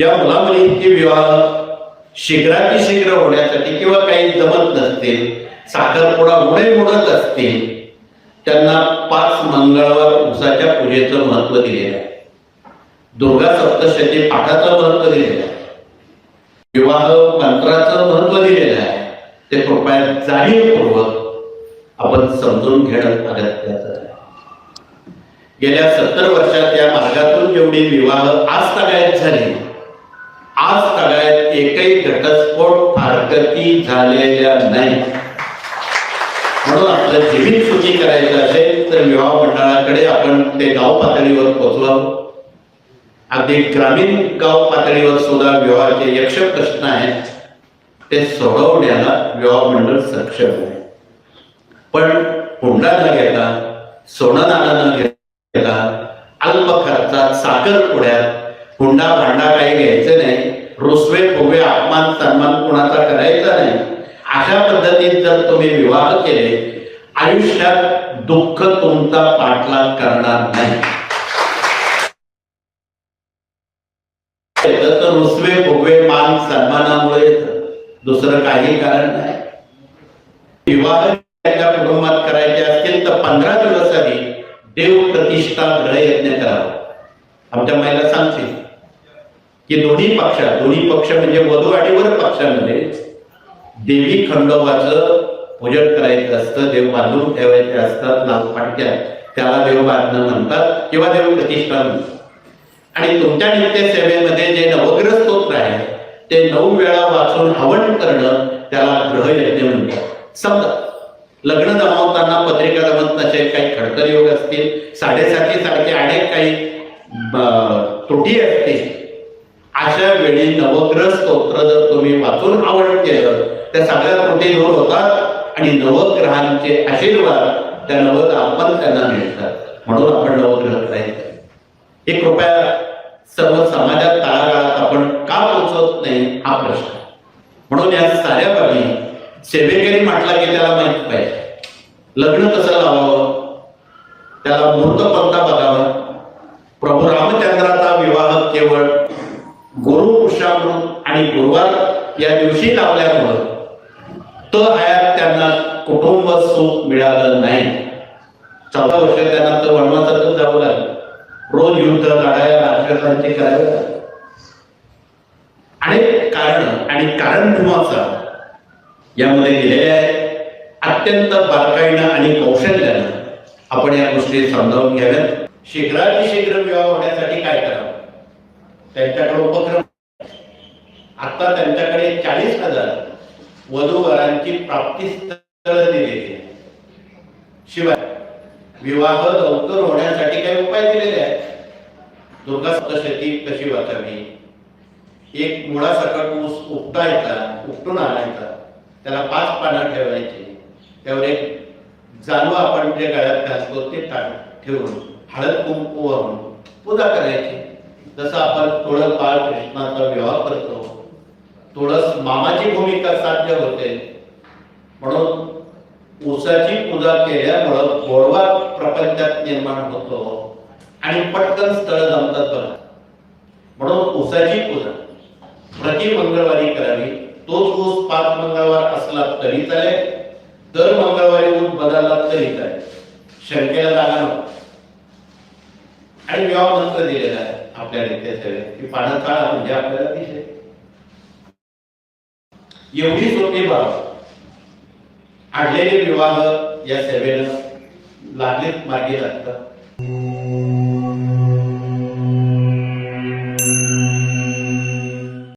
या मुलामुलींचे विवाह शीघ्राती शीघ्र होण्यासाठी किंवा काही जमत नसतील साखरपुडा मुळे मोडत असतील त्यांना पाच मंगळवार उसाच्या पूजेचं महत्त्व दिलेलं आहे. दुर्गा सप्तशती पाठाचं महत्त्व दिलेलं आहे. विवाह मंत्राचं महत्त्व दिलेलं आहे. ते कृपया जाणीवपूर्वक आपण समजून घेणं अगत्याचं आहे. गेल्या सत्तर वर्षात या मार्गातून जेवढी विवाह आज तगायत झाली आज तगायत एकही घटस्फोट फारकती झालेल्या नाही. म्हणून आपलं जीवित सुखी करायचं असेल तर विवाह मंडळाकडे आपण ते गाव पातळीवर पोचवावं. अगदी ग्रामीण गाव पातळीवर सुद्धा विवाहाचे यक्ष प्रश्न आहेत. ते सोडवण्याला विवाह मंडळ सक्षम आहे. पण हुंडा न घेता सोनं नाणं न घेता अल्प खर्चात साखर पुढ्यात हुंडा भांडा काही घ्यायचं नाही. रुसवे फुगवे अपमान सन्मान कुणाचा करायचा नाही. अशा पद्धतीत जर तुम्ही विवाह केले आयुष्यात दुःख तुमचा पाठलाग करणार नाही. रुसवे फुगवे मान सन्मानामुळे दुसरं काही कारण नाही. विवाह त्यांच्या कुटुंबात करायचे असतील तर पंधरा दिवस आधी देव प्रतिष्ठा ग्रहयज्ञ करावा. आमच्या महिला सांगतील की दोन्ही पक्षात दोन्ही पक्ष म्हणजे वधू आणि वर पक्षामध्ये देवी खंडोबाचं पूजन करायचं असतं देव बांधून ठेवायचे असतात लाल पाटक्या त्याला देव बांधणं म्हणतात किंवा देव प्रतिष्ठा आणि तुमच्या नित्य सेवेमध्ये जे नवग्रह स्तोत्र आहे ते नऊ वेळा वाचून हवन करणं त्याला ग्रहयज्ञ म्हणतात. समजा लग्न जमावताना पत्रिका जमत नसेल काही खडतर योग असतील साडेसाती सारखे अनेक काही त्रुटी असतील अशा वेळी नवग्रह स्तोत्र जर तुम्ही वाचून हवन केलं त्या सगळ्या कुठे दूर होतात आणि नवग्रहांचे आशीर्वाद त्या नवदापन त्यांना मिळतात. म्हणून आपण नवग्रह करायचं. हे कृपया सर्व समाजात तळागाळात आपण का पोचवत नाही हा प्रश्न म्हणून या साऱ्या बाबी सेवेकरी म्हटला की त्याला माहीत पाहिजे. लग्न कसं लावावं? त्याला मुहूर्त पंता गुरु पुष्यामृत आणि गुरुवार या दिवशी लावल्यामुळं तो हयात त्यांना कुटुंब सुख मिळालं नाही. चौदा वर्ष त्यांना तर वनवासातच जावं लागलं. रोज युद्ध लढाया राजकारणाचे करावे अनेक कारण आणि कारण यामध्ये दिलेले आहे अत्यंत बारकाईनं आणि कौशल्यानं आपण या गोष्टी समजावून घ्याव्यात. शीघ्राती शीघ्र विवाह होण्यासाठी काय करावं? त्यांच्याकडे उपक्रम आता त्यांच्याकडे चाळीस हजार वधूवरांची प्राप्ती स्थळ दिलेली आहे शिवाय विवाह लवकर होण्यासाठी काही उपाय दिलेले आहेत. दुर्गा सप्तशती कशी वाचावी? एक मुळासकट ऊस उपटायचा उपटून आणायचा त्याला पाच पानं ठेवायची. त्यावर एक जानू आपण जे गळ्यात घालतो ते ठेवून हळद कुंकू वाहून पूजा करायची. जसं आपण थोडं बाळ कृष्णाचा विवाह करतो तुळस मामाची भूमिका साध्य होते. म्हणून ऊसाची पूजा केल्यामुळं गोडवा प्रपंचात निर्माण होतो आणि पटकन स्थळ जमतात बघा म्हणून ऊसाची पूजा प्रति मंगळवारी करावी. तोच ऊस पाच मंगळवार असला तरी चालेल दर मंगळवारी ऊस बदलला तरी चालेल. शंकेला जागा नको. आणि विवाह मंत्र दिलेला आहे आपल्या नित्य सेवेत की पानं म्हणजे आपल्याला दिसेल एवढी सोपी बाब. अडलेले विवाह या सेवेनं लागलीच मागे लागतात.